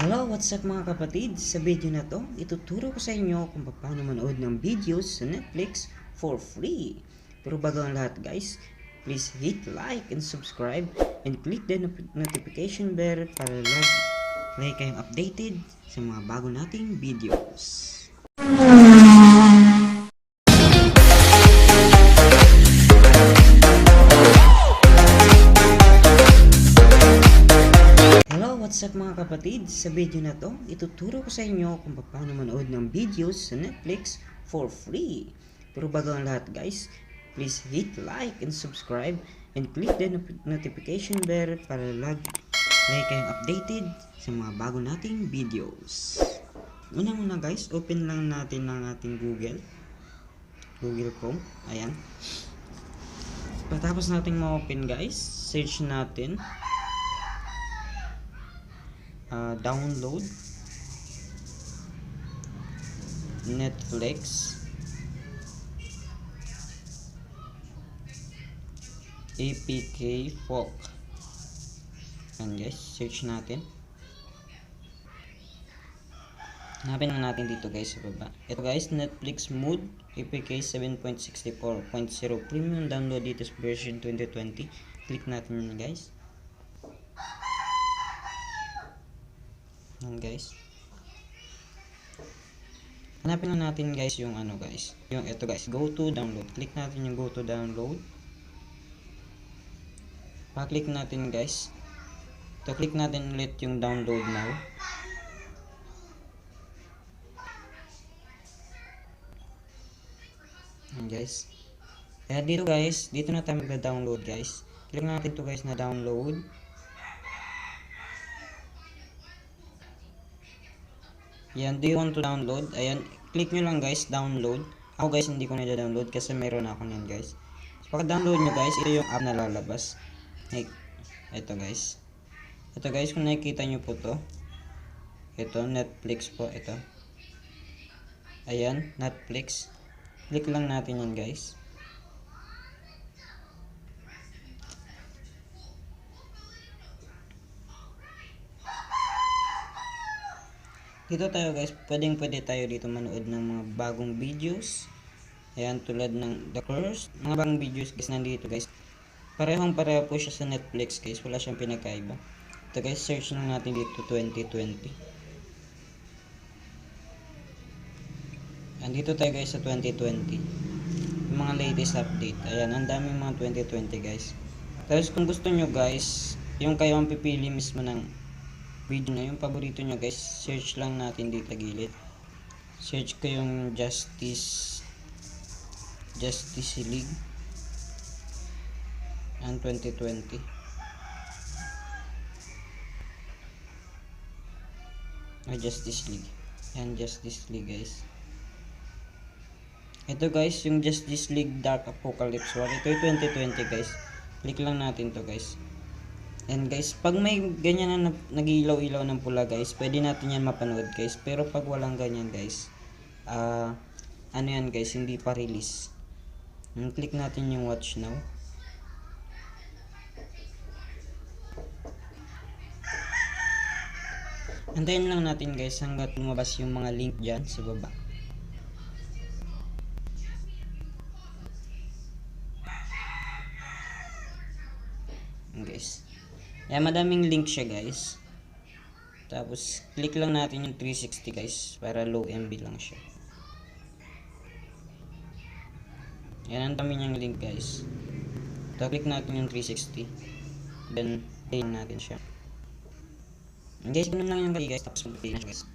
Hello, what's up mga kapatid? Sa video na to, ituturo ko sa inyo kung paano manood ng videos sa Netflix for free. Pero bago ang lahat guys, please hit like and subscribe and click the not- notification bell para lagi, lagi kayong updated sa mga bago nating videos. What's up mga kapatid? Sa video na to, ituturo ko sa inyo kung paano manood ng videos sa Netflix for free. Pero bago ang lahat guys, please hit like and subscribe and click the not- notification bell para lagi, kayong updated sa mga bago nating videos. Unang-una guys, open lang natin ang ating Google. Google Chrome. Ayan. Pagkatapos nating ma-open guys, search natin uh, download Netflix APK Folk Yan guys, search natin Hanapin lang natin dito guys sa baba. Ito guys, Netflix Mood APK 7.64.0 Premium download sa version 2020. Click natin yun guys. Yan guys. Hanapin lang natin guys yung ano guys. Yung ito guys, go to download. Click natin yung go to download. Pa-click natin guys. To click natin ulit yung download now. Yan guys. Kaya dito guys, dito na tayo magda-download guys. Click natin to guys na download. Yan, do you want to download? Ayan, click nyo lang guys, download. Ako guys, hindi ko na-download kasi meron ako niyan guys. So, pag-download nyo guys, ito yung app na lalabas. Like, ito guys. Ito guys, kung nakikita nyo po to. Ito, Netflix po, ito. Ayan, Netflix. Click lang natin yan guys. Dito tayo guys, pwedeng pwede tayo dito manood ng mga bagong videos. Ayan, tulad ng The Curse. Mga bagong videos guys, nandito guys. Parehong pareho po siya sa Netflix guys. Wala siyang pinagkaiba. Ito guys, search lang natin dito 2020. Andito tayo guys sa 2020. Yung mga latest update. Ayan, ang daming mga 2020 guys. Tapos kung gusto nyo guys, yung kayo ang pipili mismo ng video na yung paborito nyo guys, search lang natin dito gilid. Search ko yung Justice Justice League ang 2020. Ah, Justice League. Yan, Justice League guys. Ito guys, yung Justice League Dark Apocalypse War. Ito yung 2020 guys. Click lang natin to guys. And guys, pag may ganyan na nag- nag-ilaw-ilaw ng pula guys, pwede natin yan mapanood guys. Pero pag walang ganyan guys, ah, ano yan guys, hindi pa release. Hmm, click natin yung watch now. Antayin lang natin guys hanggat lumabas yung mga link dyan sa baba. Guys. Yan, madaming link siya guys. Tapos, click lang natin yung 360 guys. Para low MB lang siya. Yan, ang dami niyang link guys. So, click natin yung 360. Then, play natin siya. Guys, ganun lang yung guys. Tapos, mag-play na siya guys.